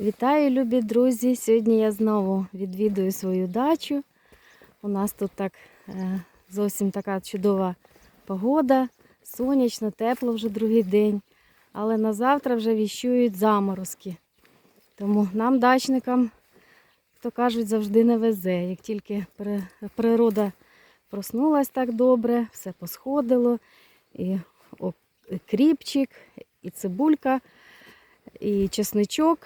Вітаю, любі друзі! Сьогодні я знову відвідую свою дачу. У нас тут так е, зовсім така чудова погода, сонячно, тепло вже другий день. Але на завтра вже віщують заморозки. Тому нам, дачникам, то кажуть, завжди не везе. Як тільки природа проснулась так добре, все посходило, і кріпчик, і цибулька, і чесничок.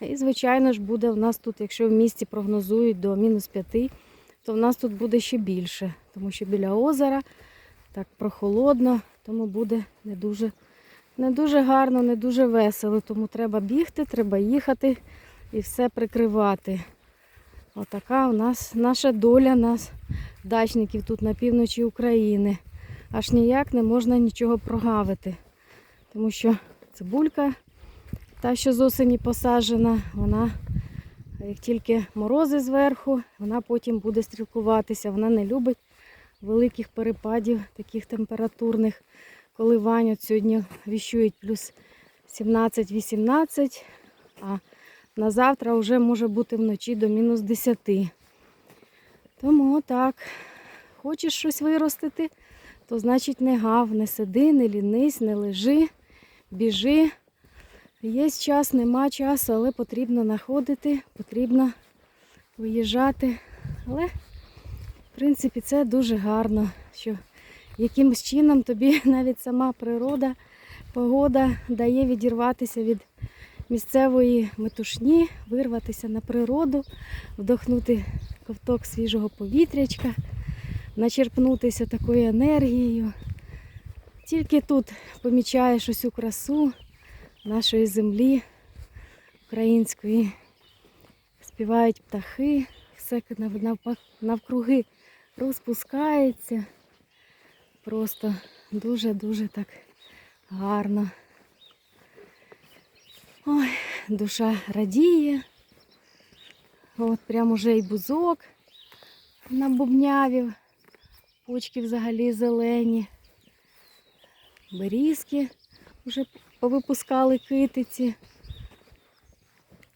І, звичайно ж, буде в нас тут, якщо в місті прогнозують до мінус 5, то в нас тут буде ще більше, тому що біля озера так прохолодно, тому буде не дуже, не дуже гарно, не дуже весело. Тому треба бігти, треба їхати і все прикривати. Отака у нас наша доля нас, дачників тут на півночі України. Аж ніяк не можна нічого прогавити. Тому що цибулька та, що з осені посаджена, вона, як тільки морози зверху, вона потім буде стрілкуватися. Вона не любить великих перепадів, таких температурних коливань. От сьогодні віщують плюс 17-18, а на завтра вже може бути вночі до мінус 10. Тому так, хочеш щось виростити, то значить не гав, не сиди, не лінись, не лежи, біжи. Є час, нема часу, але потрібно знаходити, потрібно виїжджати. Але, в принципі, це дуже гарно, що якимось чином тобі навіть сама природа, погода дає відірватися від місцевої метушні, вирватися на природу, вдохнути ковток свіжого повітрячка, начерпнутися такою енергією. Тільки тут помічаєш усю красу нашої землі української. Співають птахи, все навкруги розпускається. Просто дуже-дуже так гарно. Ой, душа радіє. От прямо уже і бузок набубнявів. Почки взагалі зелені. Берізки вже повипускали китиці.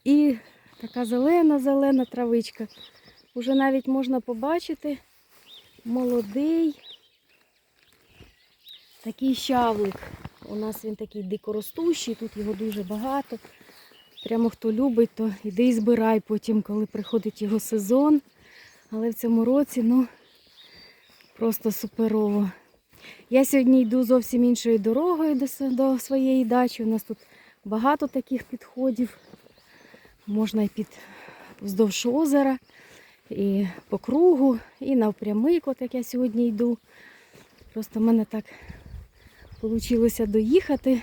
І така зелена-зелена травичка. Уже навіть можна побачити молодий такий щавлик. У нас він такий дикоростущий, тут його дуже багато. Прямо хто любить, то йди і збирай потім, коли приходить його сезон. Але в цьому році, ну, просто суперово. Я сьогодні йду зовсім іншою дорогою до, до своєї дачі. У нас тут багато таких підходів. Можна і під вздовж озера, і по кругу, і навпрямик, от як я сьогодні йду. Просто в мене так вийшло доїхати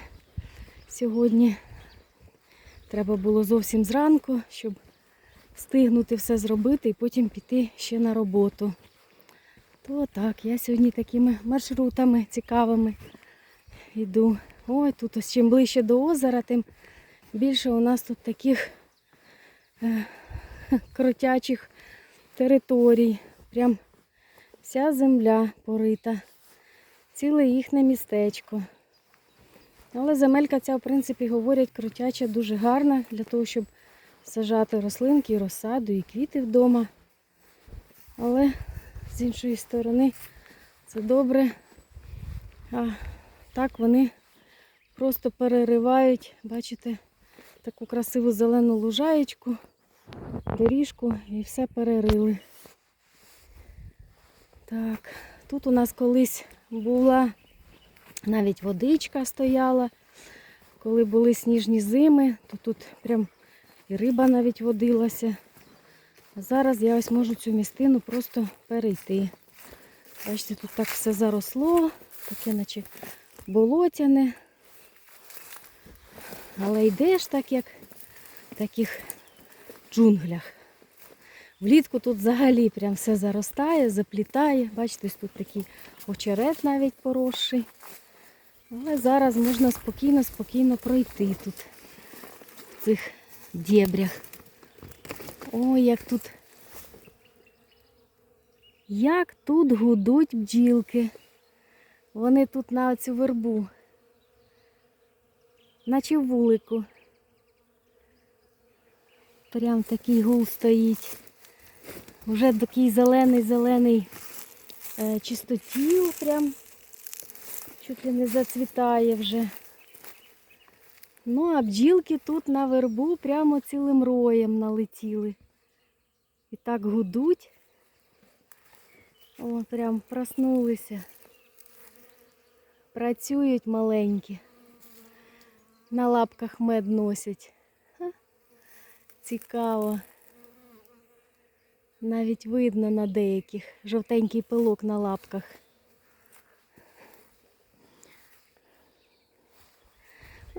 сьогодні. Треба було зовсім зранку, щоб встигнути все зробити і потім піти ще на роботу. То так, я сьогодні такими маршрутами цікавими йду. Ой, тут ось чим ближче до озера, тим більше у нас тут таких е, кротячих територій. Прям вся земля порита, ціле їхнє містечко. Але земелька ця, в принципі, говорять, кротяча дуже гарна для того, щоб сажати рослинки, і розсаду, і квіти вдома. Але з іншої сторони це добре. А так вони просто переривають, бачите, таку красиву зелену лужаєчку, доріжку і все перерили. Так, тут у нас колись була навіть водичка стояла. Коли були сніжні зими, то тут прям і риба навіть водилася. Зараз я ось можу цю містину просто перейти. Бачите, тут так все заросло, таке наче болотяне. Але йдеш так, як в таких джунглях. Влітку тут взагалі прям все заростає, заплітає. Бачите, ось тут такий очерет навіть поросший. Але зараз можна спокійно, спокійно пройти тут в цих дєбрях. Ой, як тут. Як тут гудуть бджілки. Вони тут на цю вербу. Наче вулику. Прям такий гул стоїть. Вже такий зелений-зелений е, чистотіл прям чуть ли не зацвітає вже. Ну, а бджілки тут на вербу прямо цілим роєм налетіли. І так гудуть. О, прям проснулися. Працюють маленькі. На лапках мед носять. Ха, Цікаво. Навіть видно на деяких жовтенький пилок на лапках.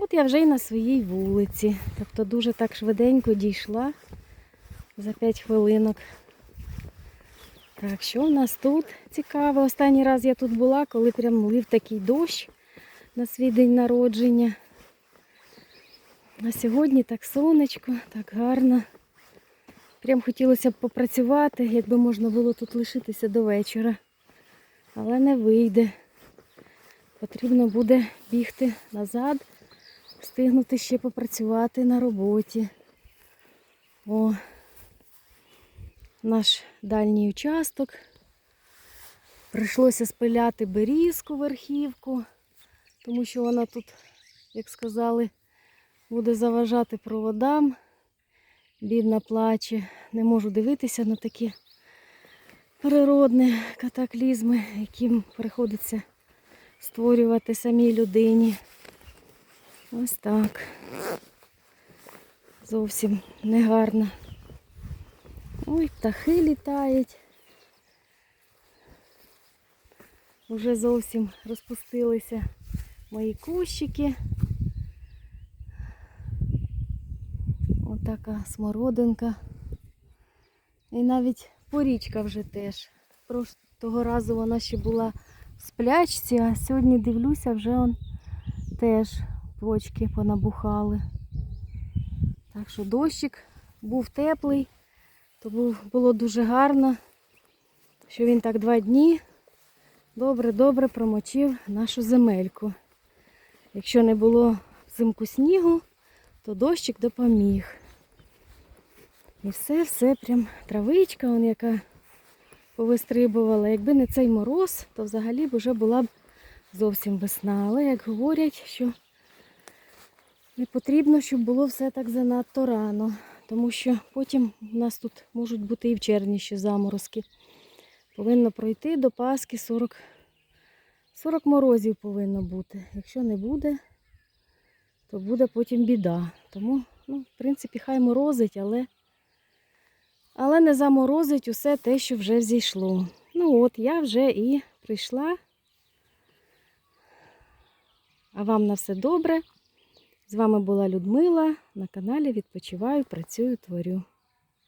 От я вже й на своїй вулиці. Тобто дуже так швиденько дійшла за 5 хвилинок. Так, що в нас тут цікаво? Останній раз я тут була, коли прям лив такий дощ на свій день народження. А сьогодні так сонечко, так гарно. Прям хотілося б попрацювати, якби можна було тут лишитися до вечора. Але не вийде. Потрібно буде бігти назад, встигнути ще попрацювати на роботі. О, наш дальній участок. Прийшлося спиляти берізку верхівку, тому що вона тут, як сказали, буде заважати проводам. Бідна плаче. Не можу дивитися на такі природні катаклізми, яким приходиться створювати самій людині. Ось так. Зовсім негарно. Ой, птахи літають. Уже зовсім розпустилися мої кущики. Отака смородинка. І навіть порічка вже теж. Того разу вона ще була в сплячці, а сьогодні дивлюся, вже он теж почки понабухали. Так що дощик був теплий, то було дуже гарно, що він так два дні добре-добре промочив нашу земельку. Якщо не було взимку снігу, то дощик допоміг. І все, все прям травичка, он яка повистрибувала. Якби не цей мороз, то взагалі б вже була б зовсім весна. Але як говорять, що не потрібно, щоб було все так занадто рано. Тому що потім у нас тут можуть бути і в червні ще заморозки. Повинно пройти до Пасхи 40, 40 морозів повинно бути. Якщо не буде, то буде потім біда. Тому, ну, в принципі, хай морозить, але, але не заморозить усе те, що вже взійшло. Ну от, я вже і прийшла. А вам на все добре. З вами була Людмила на каналі Відпочиваю, працюю, творю.